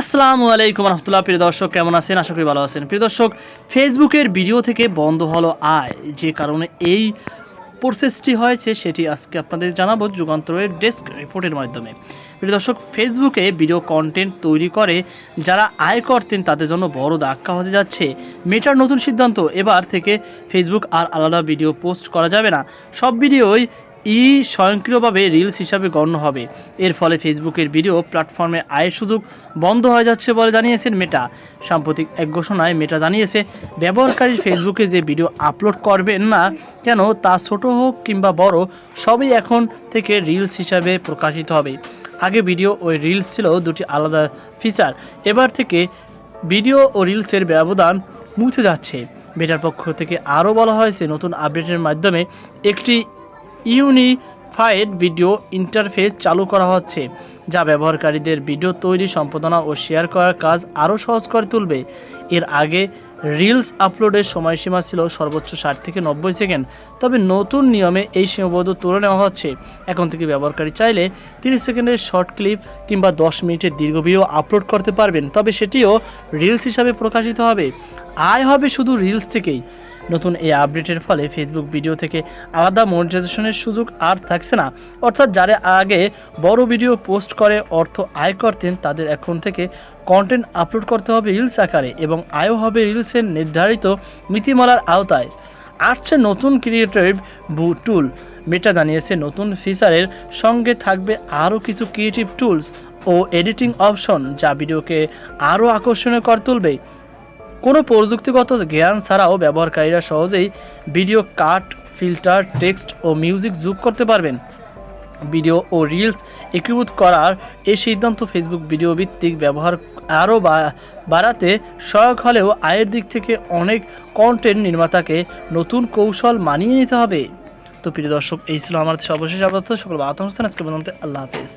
আসসালামু আলাইকুম রহমতুল্লাহ। প্রিয় দর্শক, কেমন আছেন? আশা করি ভালো আছেন। প্রিয় দর্শক, ফেসবুকের ভিডিও থেকে বন্ধ হলো আয়। যে কারণে এই প্রসেসটি হয়েছে, সেটি আজকে আপনাদের জানাব যুগান্তরের ডেস্ক রিপোর্টের মাধ্যমে। প্রিয় দর্শক, ফেসবুকে ভিডিও কন্টেন্ট তৈরি করে, যারা আয় করতেন, তাদের জন্য বড় ধাক্কা হতে যাচ্ছে। মেটার নতুন সিদ্ধান্ত। এবার থেকে ফেসবুক আর আলাদা ভিডিও পোস্ট করা যাবে না। সব ভিডিওই ই স্বয়ংক্রিয়ভাবে রিলস হিসাবে গণ্য হবে। এর ফলে ফেসবুকের ভিডিও প্ল্যাটফর্মে আয়ের সুযোগ বন্ধ হয়ে যাচ্ছে বলে জানিয়েছেন মেটা সাম্প্রতিক এক ঘোষণায় মেটা জানিয়েছে, ব্যবহারকারী ফেসবুকে যে ভিডিও আপলোড করবেন না কেন তা ছোট হোক কিংবা বড়, সবই এখন থেকে রিলস হিসাবে প্রকাশিত হবে। আগে ভিডিও ও রিলস ছিল দুটি আলাদা ফিচার এবার থেকে ভিডিও ও রিলসের ব্যবধান মুছে যাচ্ছে। মেটার পক্ষ থেকে আরও বলা হয়েছে, নতুন আপডেটের মাধ্যমে একটি ইউনিফাইড ভিডিও ইন্টারফেস চালু করা হচ্ছে, যা ব্যবহারকারীদের ভিডিও তৈরি, সম্পাদনা ও শেয়ার করার কাজ আরও সহজ করে তুলবে। এর আগে রিলস আপলোডের সময়সীমা ছিল সর্বোচ্চ ষাট থেকে নব্বই সেকেন্ড, তবে নতুন নিয়মে এই সীমাবদ্ধ তুলে নেওয়া হচ্ছে। এখন থেকে ব্যবহারকারী চাইলে তিরিশ সেকেন্ডের শর্ট ক্লিপ কিংবা দশ মিনিটের দীর্ঘ ভিডিও আপলোড করতে পারবেন, তবে সেটিও রিলস হিসাবে প্রকাশিত হবে। আয় হবে শুধু রিলস থেকেই। নতুন এই আপডেটের ফলে ফেসবুক ভিডিও থেকে আলাদা মনিটাইজেশনের সুযোগ আর থাকছে না। অর্থাৎ যারা আগে বড় ভিডিও পোস্ট করে, অর্থ আয় করতেন, তাদের এখন থেকে কন্টেন্ট আপলোড করতে হবে রিলস আকারে এবং আয়ও হবে রিলসের নির্ধারিত নীতিমালার আওতায়। আসছে নতুন ক্রিয়েটিভ বু টুল মেটা জানিয়েছে, নতুন ফিচারের সঙ্গে থাকবে আরও কিছু ক্রিয়েটিভ টুলস ও এডিটিং অপশন যা ভিডিওকে আরও আকর্ষণীয় করে তুলবে। কোনো প্রযুক্তিগত জ্ঞান ছাড়াও ব্যবহারকারীরা সহজেই ভিডিও কাট, ফিল্টার, টেক্সট ও মিউজিক যোগ করতে পারবেন। ভিডিও ও রিলস একীভূত করার এই সিদ্ধান্ত ফেসবুক ভিডিও ভিত্তিক ব্যবহার আরও বাড়াতে সহায়ক হলেও আয়ের দিক থেকে অনেক কন্টেন্ট নির্মাতাকে নতুন কৌশল মানিয়ে নিতে হবে। তো প্রিয় দর্শক, এই ছিল আমার সর্বশেষ আপাতত সকল অনুষ্ঠান আজকে পর্যন্ত আল্লাহ হাফিজ।